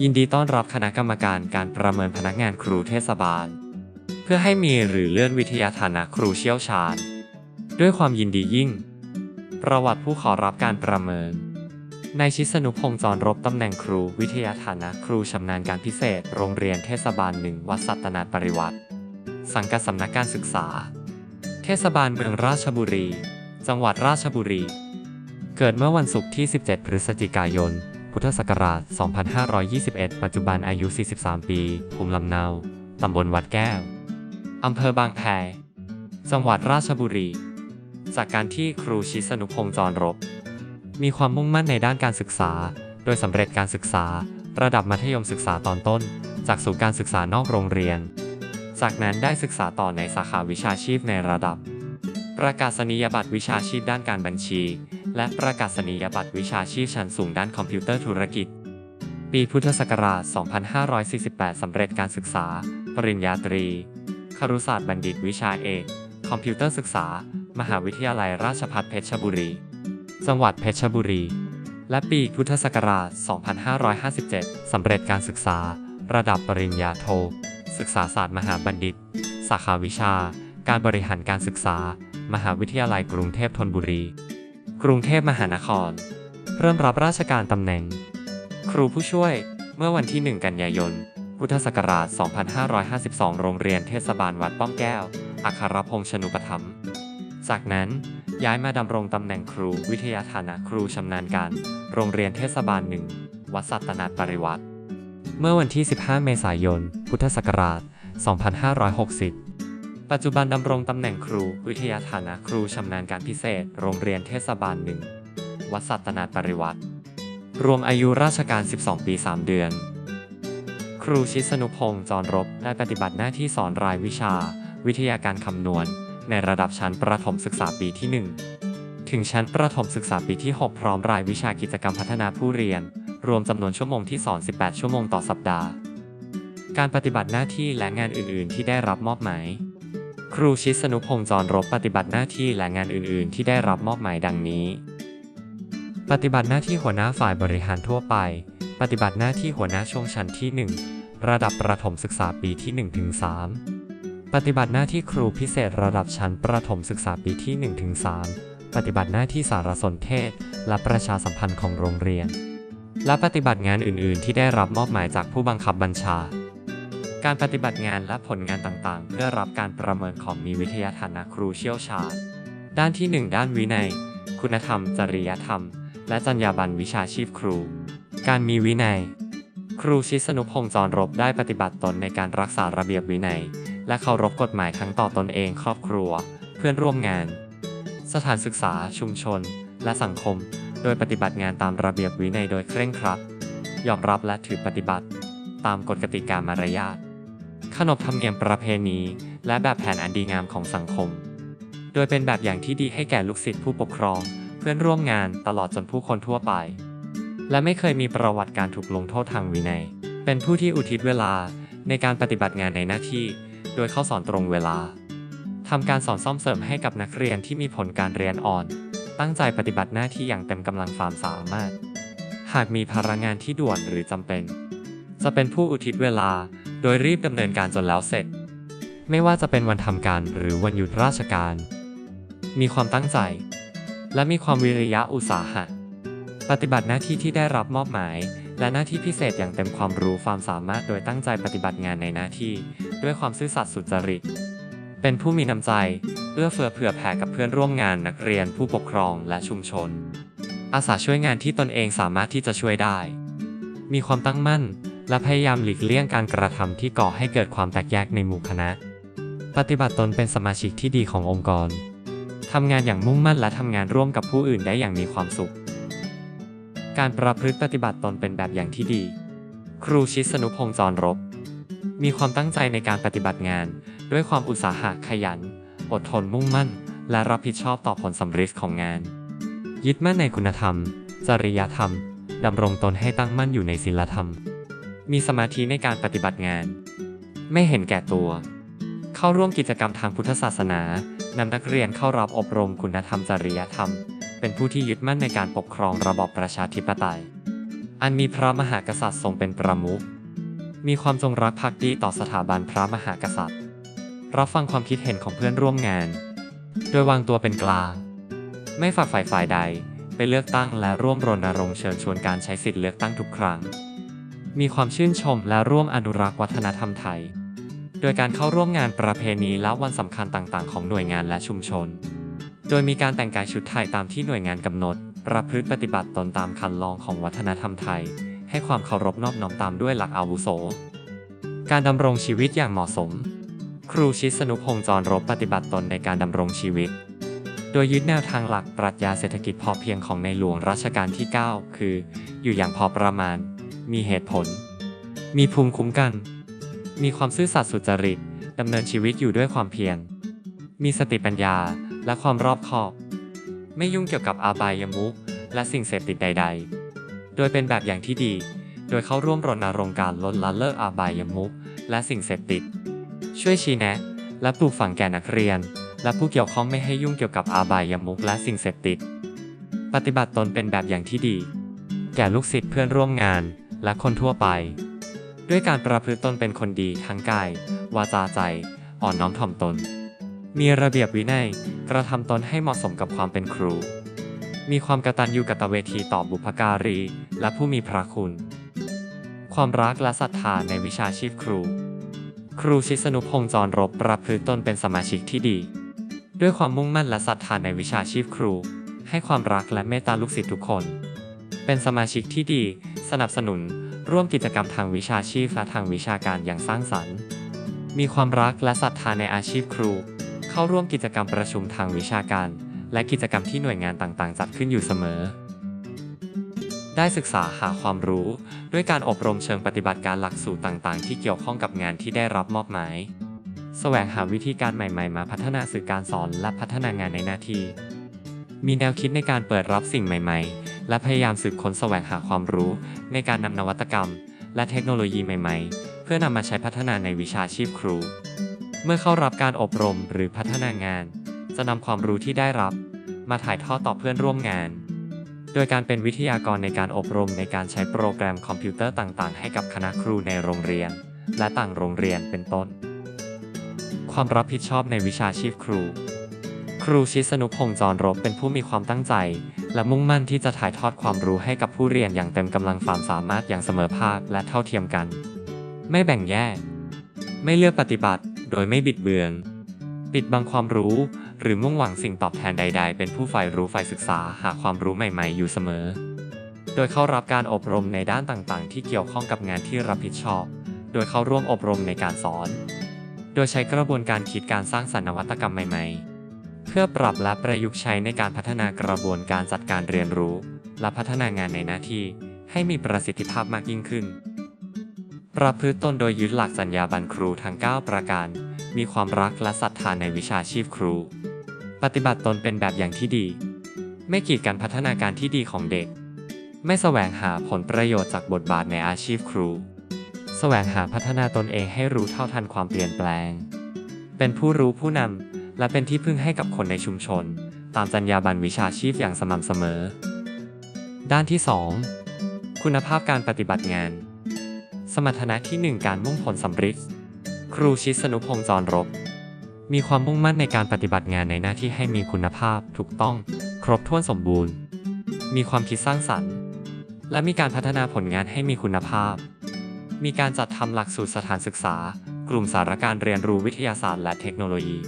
ยินดีต้อนรับคณะกรรมการการประเมินพนักงานครูเทศบาล เพื่อให้มีหรือเลื่อนวิทยาฐานะครูเชี่ยวชาญ ด้วยความยินดียิ่ง ประวัติผู้ขอรับการประเมินนายชิสนุพงษ์จรรบตำแหน่งครูวิทยาฐานะครูชำนาญการพิเศษ โรงเรียนเทศบาลหนึ่งวัดสัตนาปริวัติ สังกัดสำนักการศึกษา เทศบาลเมืองราชบุรี จังหวัดราชบุรี เกิดเมื่อวันศุกร์ที่ 17 พฤศจิกายน พุทธศักราช 2521 ปัจจุบันอายุ 43 ปี ภูมิลำเนา ตำบลวัดแก้ว อำเภอบางแพ จังหวัดราชบุรี จากการที่ครูชิสนุพงษ์จรรบ มีความมุ่งมั่นในด้านการศึกษา โดยสำเร็จการศึกษา ระดับมัธยมศึกษาตอนต้น จากศูนย์การศึกษานอกโรงเรียน จากนั้นได้ศึกษาต่อในสาขาวิชาชีพในระดับ ประกาศนียบัตรวิชาชีพด้านการบัญชี และประกาศนียบัตรวิชาชีพชั้นสูงด้านคอมพิวเตอร์ธุรกิจ ปีพุทธศักราช 2548 สำเร็จการศึกษา ปริญญาตรี ครุศาสตร์บัณฑิตวิชาเอก คอมพิวเตอร์ศึกษา มหาวิทยาลัยราชภัฏเพชรบุรี จังหวัดเพชรบุรี และปีพุทธศักราช 2557 สำเร็จการศึกษา ระดับปริญญาโท ศึกษาศาสตร์มหาบัณฑิต สาขาวิชา การบริหารการศึกษา มหาวิทยาลัยกรุงเทพธนบุรี กรุงเทพมหานคร เริ่มรับราชการตำแหน่ง ครูผู้ช่วยเมื่อวันที่ 1 กันยายน พุทธศักราช 2552 โรงเรียนเทศบาลวัดป้อมแก้ว อัครพงษ์ชนุปถัมจากนั้นย้ายมาดำรงตำแหน่งครูวิทยาฐานะครูชำนาญการ โรงเรียนเทศบาลหนึ่งวัดสัตนาปริวัติ เมื่อวันที่ 15 เมษายน พุทธศักราช 2560 ปัจจุบันดำรงตำแหน่งครู วิทยาฐานะครูชำนาญการพิเศษ โรงเรียนเทศบาลหนึ่งวัดสัตนาปริวัติ รวมอายุราชการ 12 ปี 3 เดือน ครูชิสนุพงษ์จรรบได้ปฏิบัติหน้าที่สอนรายวิชา วิทยาการคำนวณ ในระดับชั้นประถมศึกษาปีที่ 1 ถึงชั้นประถมศึกษาปีที่ 6 พร้อมรายวิชากิจกรรมพัฒนาผู้เรียน รวมจำนวนชั่วโมงที่สอน 18 ชั่วโมงต่อสัปดาห์ การปฏิบัติหน้าที่และงานอื่น ๆ ที่ได้รับมอบหมาย ครูชิสนุพงษ์จรรบปฏิบัติหน้าที่และงานอื่น ๆ ที่ได้รับมอบหมายดังนี้ ปฏิบัติหน้าที่หัวหน้าฝ่ายบริหารทั่วไป ปฏิบัติหน้าที่หัวหน้าช่วงชั้นที่ 1 ระดับประถมศึกษาปีที่1ถึง3ปฏิบัติหน้าที่ครูพิเศษระดับชั้นประถมศึกษาปีที่1ถึง3ปฏิบัติหน้าที่สารสนเทศ และประชาสัมพันธ์ของโรงเรียน และปฏิบัติงานอื่น ๆ ที่ได้รับมอบหมายจากผู้บังคับบัญชา การปฏิบัติงานและผลงานต่างๆ เพื่อรับการประเมินของมีวิทยาฐานะครูเชี่ยวชาญ ด้านที่ 1 ด้านวินัย คุณธรรม จริยธรรม และจรรยาบรรณวิชาชีพครู การมีวินัย ครูชิสนุพงษ์จรรบได้ปฏิบัติตนในการรักษาระเบียบวินัย และเคารพกฎหมายทั้งต่อตนเองครอบครัว เพื่อนร่วมงาน สถานศึกษา ชุมชน และสังคม โดยปฏิบัติงานตามระเบียบวินัยโดยเคร่งครัดยอมรับและถือปฏิบัติตามกฎกติกามารยาท ขนบธรรมเนียมประเพณี และแบบแผนอันดีงามของสังคม โดยเป็นแบบอย่างที่ดีให้แก่ลูกศิษย์ผู้ปกครอง เพื่อนร่วมงานตลอดจนผู้คนทั่วไป และไม่เคยมีประวัติการถูกลงโทษทางวินัย เป็นผู้ที่อุทิศเวลาในการปฏิบัติงานในหน้าที่ โดยเข้าสอนตรงเวลาทำการสอนซ่อมเสริมให้กับนักเรียนที่มีผลการเรียนอ่อน ตั้งใจปฏิบัติหน้าที่อย่างเต็มกำลังความสามารถ หากมีภาระงานที่ด่วนหรือจำเป็น จะเป็นผู้อุทิศเวลา โดยรีบดำเนินการจนแล้วเสร็จ ไม่ว่าจะเป็นวันทำการหรือวันหยุดราชการ มีความตั้งใจ และมีความวิริยะอุตสาหะ ปฏิบัติหน้าที่ที่ได้รับมอบหมาย และหน้าที่พิเศษอย่างเต็มความรู้ความสามารถโดยตั้งใจปฏิบัติงานในหน้าที่ ด้วยความซื่อสัตย์สุจริต เป็นผู้มีน้ำใจเอื้อเฟื้อเผื่อแผ่กับเพื่อนร่วมงานนักเรียนผู้ปกครองและชุมชน อาสาช่วยงานที่ตนเองสามารถที่จะช่วยได้ มีความตั้งมั่น และพยายามหลีกเลี่ยงการกระทำที่ก่อให้เกิดความแตกแยกในหมู่คณะ ปฏิบัติตนเป็นสมาชิกที่ดีขององค์กรทำงานอย่างมุ่งมั่นและทำงานร่วมกับผู้อื่นได้อย่างมีความสุข การประพฤติปฏิบัติตนเป็นแบบอย่างที่ดี ครูชิสนุพงษ์จรรบ มีความตั้งใจในการปฏิบัติงาน ด้วยความอุตสาหะขยัน อดทนมุ่งมั่น และรับผิดชอบต่อผลสำเร็จของงาน ยึดมั่นในคุณธรรม จริยธรรมดำรงตนให้ตั้งมั่นอยู่ในศีลธรรม มีสมาธิในการปฏิบัติงาน ไม่เห็นแก่ตัว เข้าร่วมกิจกรรมทางพุทธศาสนานำนักเรียนเข้ารับอบรมคุณธรรมจริยธรรม เป็นผู้ที่ยึดมั่นในการปกครองระบอบประชาธิปไตย อันมีพระมหากษัตริย์ทรงเป็นประมุขมีความจงรักภักดีต่อสถาบันพระมหากษัตริย์ รับฟังความคิดเห็นของเพื่อนร่วมงาน โดยวางตัวเป็นกลาง ไม่ฝักฝ่ายฝ่ายใด ไปเลือกตั้งและร่วมรณรงค์เชิญชวนการใช้สิทธิเลือกตั้งทุกครั้ง มีความชื่นชมและร่วมอนุรักษ์วัฒนธรรมไทย โดยการเข้าร่วมงานประเพณีและวันสำคัญต่างๆ ของหน่วยงานและชุมชน โดยมีการแต่งกายชุดไทยตามที่หน่วยงานกำหนด ประพฤติปฏิบัติตนตามคันลองของวัฒนธรรมไทย ให้ความเคารพนอบน้อมตามด้วยหลักอาวุโส การดำรงชีวิตอย่างเหมาะสม ครูชิดสนุพงษ์จรรบปฏิบัติตนในการดำรงชีวิตโดยยึดแนวทางหลักปรัชญาเศรษฐกิจพอเพียงของในหลวงรัชกาลที่ 9 คือ อยู่อย่างพอประมาณ มีเหตุผล มีภูมิคุ้มกัน มีความซื่อสัตย์สุจริตดำเนินชีวิตอยู่ด้วยความเพียร มีสติปัญญาและความรอบคอบ ไม่ยุ่งเกี่ยวกับอาบายมุขและสิ่งเสพติดใด ๆ โดยเป็นแบบอย่างที่ดี โดยเข้าร่วมรณรงค์การลดละเลิกอาบายมุขและสิ่งเสพติด ช่วยชี้แนะ และปลูกฝังแก่นักเรียน และผู้เกี่ยวข้องไม่ให้ยุ่งเกี่ยวกับอาบายมุขและสิ่งเสพติด ปฏิบัติตนเป็นแบบอย่างที่ดี แก่ลูกศิษย์เพื่อนร่วมงาน และคนทั่วไป ด้วยการประพฤติตนเป็นคนดีทั้งกาย วาจาใจ อ่อนน้อมถ่อมตน มีระเบียบวินัยกระทำตนให้เหมาะสมกับความเป็นครู มีความกตัญญูกตเวทีต่อบุพการี และผู้มีพระคุณ ความรักและศรัทธาในวิชาชีพครู ครูชิสนุพงษ์จรรบประพฤติตนเป็นสมาชิกที่ดี ด้วยความมุ่งมั่นและศรัทธาในวิชาชีพครู ให้ความรักและเมตตาลูกศิษย์ทุกคน เป็นสมาชิกที่ดี สนับสนุน ร่วมกิจกรรมทางวิชาชีพและทางวิชาการอย่างสร้างสรรค์ มีความรักและศรัทธาในอาชีพครู เข้าร่วมกิจกรรมประชุมทางวิชาการ และกิจกรรมที่หน่วยงานต่างๆ จัดขึ้นอยู่เสมอ ได้ศึกษาหาความรู้ ด้วยการอบรมเชิงปฏิบัติการหลักสูตรต่างๆ ที่เกี่ยวข้องกับงานที่ได้รับมอบหมายแสวงหาวิธีการใหม่ๆ มาพัฒนาสื่อการสอนและพัฒนางานในหน้าที่ มีแนวคิดในการเปิดรับสิ่งใหม่ ๆ และพยายามสืบค้นแสวงหาความรู้ ในการนำนวัตกรรม และเทคโนโลยีใหม่ๆ เพื่อนำมาใช้พัฒนาในวิชาชีพครู เมื่อเข้ารับการอบรมหรือพัฒนางาน จะนำความรู้ที่ได้รับ มาถ่ายทอดต่อเพื่อนร่วมงาน โดยการเป็นวิทยากรในการอบรมในการใช้โปรแกรมคอมพิวเตอร์ต่างๆ ให้กับคณะครูในโรงเรียน และต่างโรงเรียนเป็นต้น ความรับผิดชอบในวิชาชีพครู ครูชิสนุพงษ์จรรบเป็นผู้มีความตั้งใจ และมุ่งมั่นที่จะถ่ายทอดความรู้ให้กับผู้เรียนอย่างเต็มกำลังความสามารถอย่างเสมอภาคและเท่าเทียมกัน ไม่แบ่งแยก ไม่เลือกปฏิบัติ โดยไม่บิดเบือน ปิดบังความรู้ หรือมุ่งหวังสิ่งตอบแทนใด ๆ เป็นผู้ใฝ่รู้ใฝ่ศึกษาหาความรู้ใหม่ ๆ อยู่เสมอ โดยเข้ารับการอบรมในด้านต่างๆ ที่เกี่ยวข้องกับงานที่รับผิดชอบ โดยเข้าร่วมอบรมในการสอน โดยใช้กระบวนการคิดการสร้างสรรค์นวัตกรรมใหม่ ๆ พื่อปรับและประยุกต์ใช้ในการพัฒนากระบวนการจัดการเรียนรู้ และพัฒนางานในหน้าที่ให้มีประสิทธิภาพมากยิ่งขึ้น ประพฤติตนโดยยึดหลักสัญญาบันครูทั้ง 9 ประการ มีความรักและศรัทธาในวิชาชีพครู ปฏิบัติตนเป็นแบบอย่างที่ดี ไม่กีดกันพัฒนาการที่ดีของเด็ก ไม่แสวงหาผลประโยชน์จากบทบาทในอาชีพครู แสวงหาพัฒนาตนเองให้รู้เท่าทันความเปลี่ยนแปลง เป็นผู้รู้ผู้นำ และเป็นที่พึ่งให้กับคนในชุมชน ตามจรรยาบรรณวิชาชีพอย่างสม่ำเสมอ ด้านที่ 2 คุณภาพการปฏิบัติงาน สมรรถนะที่ 1 การมุ่งผลสำเร็จครูชิดสนุพงษ์จรรบ มีความมุ่งมั่นในการปฏิบัติงานในหน้าที่ให้มีคุณภาพถูกต้อง ครบถ้วนสมบูรณ์ มีความคิดสร้างสรรค์ และมีการพัฒนาผลงานให้มีคุณภาพ มีการจัดทำหลักสูตรสถานศึกษา กลุ่มสารการเรียนรู้วิทยาศาสตร์และเทคโนโลยี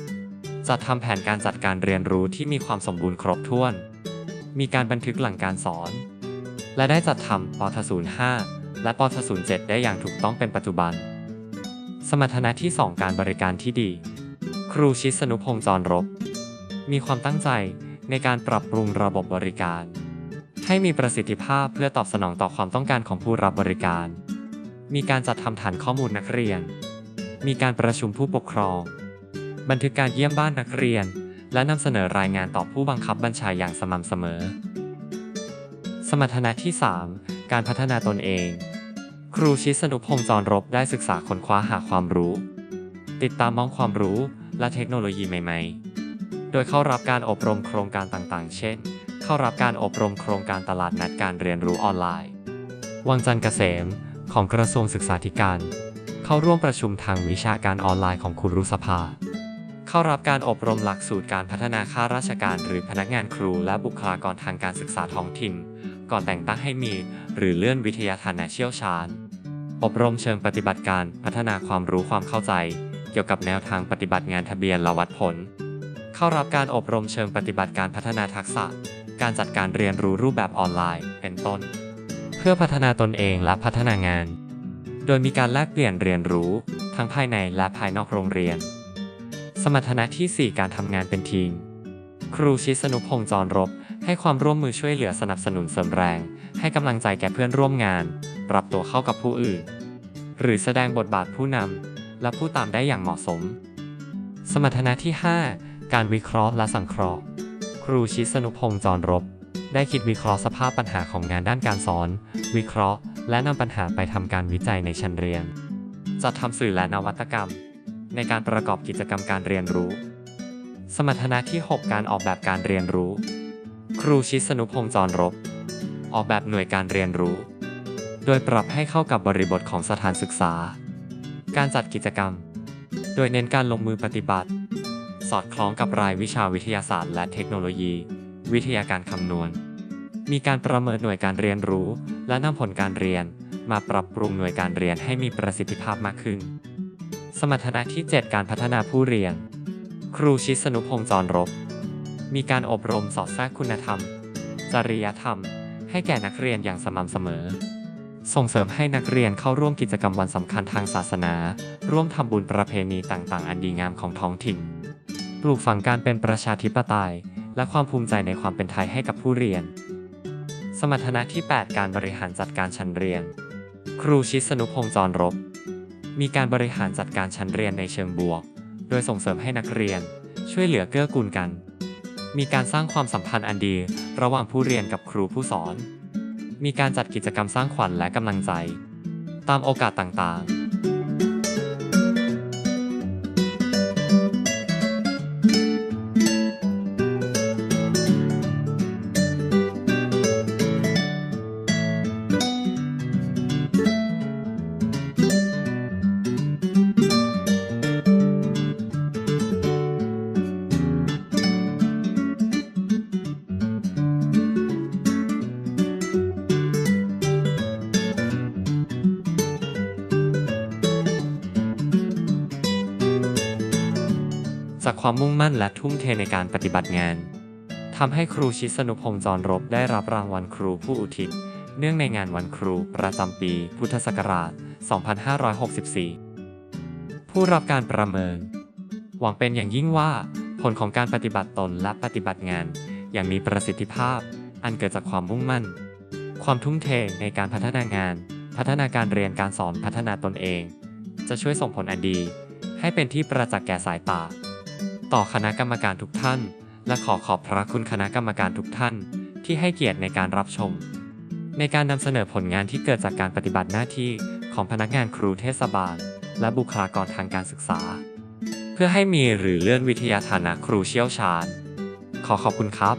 จัดทำแผนการจัดการเรียนรู้ที่มีความสมบูรณ์ครบถ้วน มีการบันทึกหลังการสอน และได้จัดทำปท05 และปท07 ได้อย่างถูกต้องเป็นปัจจุบัน สมรรถนะที่ 2 การบริการที่ดี ครูชิดสนุพงษ์จรรบ มีความตั้งใจในการปรับปรุงระบบบริการ ให้มีประสิทธิภาพเพื่อตอบสนองต่อความต้องการของผู้รับบริการ มีการจัดทำฐานข้อมูลนักเรียน มีการประชุมผู้ปกครอง บันทึกการเยี่ยมบ้านนักเรียน และนำเสนอรายงานต่อผู้บังคับบัญชาอย่างสม่ำเสมอ สมรรถนะที่ 3 การพัฒนาตนเอง ครูชิดสนุพงษ์จรรบได้ศึกษาค้นคว้าหาความรู้ ติดตามมองความรู้และเทคโนโลยีใหม่ๆ โดยเข้ารับการอบรมโครงการต่างๆ เช่น เข้ารับการอบรมโครงการตลาดนัดการเรียนรู้ออนไลน์ วังจันทร์เกษม ของกระทรวงศึกษาธิการ เข้าร่วมประชุมทางวิชาการออนไลน์ของครูรุสภา เข้ารับการอบรมหลักสูตรการพัฒนาข้าราชการหรือพนักงานครูและบุคลากรทางการศึกษาท้องถิ่น ก่อนแต่งตั้งให้มี หรือเลื่อนวิทยาฐานะเชี่ยวชาญ อบรมเชิงปฏิบัติการพัฒนาความรู้ความเข้าใจ เกี่ยวกับแนวทางปฏิบัติงานทะเบียนและวัดผล เข้ารับการอบรมเชิงปฏิบัติการพัฒนาทักษะ การจัดการเรียนรู้รูปแบบออนไลน์ เป็นต้น เพื่อพัฒนาตนเองและพัฒนางาน โดยมีการแลกเปลี่ยนเรียนรู้ ทั้งภายในและภายนอกโรงเรียน สมรรถนะที่ 4 การทำงานเป็นทีม ครูชิสนุพงษ์จรรบ ให้ความร่วมมือช่วยเหลือสนับสนุนเสริมแรง ให้กำลังใจแก่เพื่อนร่วมงาน ปรับตัวเข้ากับผู้อื่น หรือแสดงบทบาทผู้นำและผู้ตามได้อย่างเหมาะสม สมรรถนะที่ 5 การวิเคราะห์และสังเคราะห์ ครูชิสนุพงษ์จรรบ ได้คิดวิเคราะห์สภาพปัญหาของงานด้านการสอน วิเคราะห์ และนำปัญหาไปทำการวิจัยในชั้นเรียนจัดทำสื่อและนวัตกรรม ในการประกอบกิจกรรมการเรียนรู้ สมรรถนะที่ 6 การออกแบบการเรียนรู้ ครูชิสนุพงษ์จรรบ ออกแบบหน่วยการเรียนรู้ โดยปรับให้เข้ากับบริบทของสถานศึกษา การจัดกิจกรรม โดยเน้นการลงมือปฏิบัติ สอดคล้องกับรายวิชาวิทยาศาสตร์และเทคโนโลยี วิทยาการคำนวณ มีการประเมินหน่วยการเรียนรู้ และนำผลการเรียน มาปรับปรุงหน่วยการเรียนให้มีประสิทธิภาพมากขึ้น สมรรถนะที่ 7 การพัฒนาผู้เรียน ครูชิสนุพงษ์จรรบ มีการอบรมสอดแทรกคุณธรรม จริยธรรม ให้แก่นักเรียนอย่างสม่ำเสมอ ส่งเสริมให้นักเรียนเข้าร่วมกิจกรรมวันสำคัญทางศาสนา ร่วมทำบุญประเพณีต่างๆ อันดีงามของท้องถิ่น ปลูกฝังการเป็นประชาธิปไตย และความภูมิใจในความเป็นไทยให้กับผู้เรียน สมรรถนะที่ 8 การบริหารจัดการชั้นเรียน ครูชิสนุพงษ์จรรบ มีการบริหารจัดการชั้นเรียนในเชิงบวก โดยส่งเสริมให้นักเรียน ช่วยเหลือเกื้อกูลกัน มีการสร้างความสัมพันธ์อันดี ระหว่างผู้เรียนกับครูผู้สอน มีการจัดกิจกรรมสร้างขวัญและกำลังใจ ตามโอกาสต่างๆ จากความมุ่งมั่นและทุ่มเทในการปฏิบัติงานทำให้ครูชิสนุพงษ์จรรบได้รับรางวัลครูผู้อุทิศ เนื่องในงานวันครูประจำปี พุทธศักราช 2564 ผู้รับการประเมิน หวังเป็นอย่างยิ่งว่า ผลของการปฏิบัติตนและปฏิบัติงาน อย่างมีประสิทธิภาพ อันเกิดจากความมุ่งมั่น ความทุ่มเทในการพัฒนางาน พัฒนาการเรียนการสอนพัฒนาตนเอง จะช่วยส่งผลอันดี ให้เป็นที่ประจักษ์แก่สายตา ต่อคณะกรรมการทุกท่าน และขอขอบพระคุณคณะกรรมการทุกท่าน ที่ให้เกียรติในการรับชม ในการนำเสนอผลงานที่เกิดจากการปฏิบัติหน้าที่ของพนักงานครูเทศบาล และบุคลากรทางการศึกษา เพื่อให้มีหรือเลื่อนวิทยาฐานะครูเชี่ยวชาญ ขอขอบคุณครับ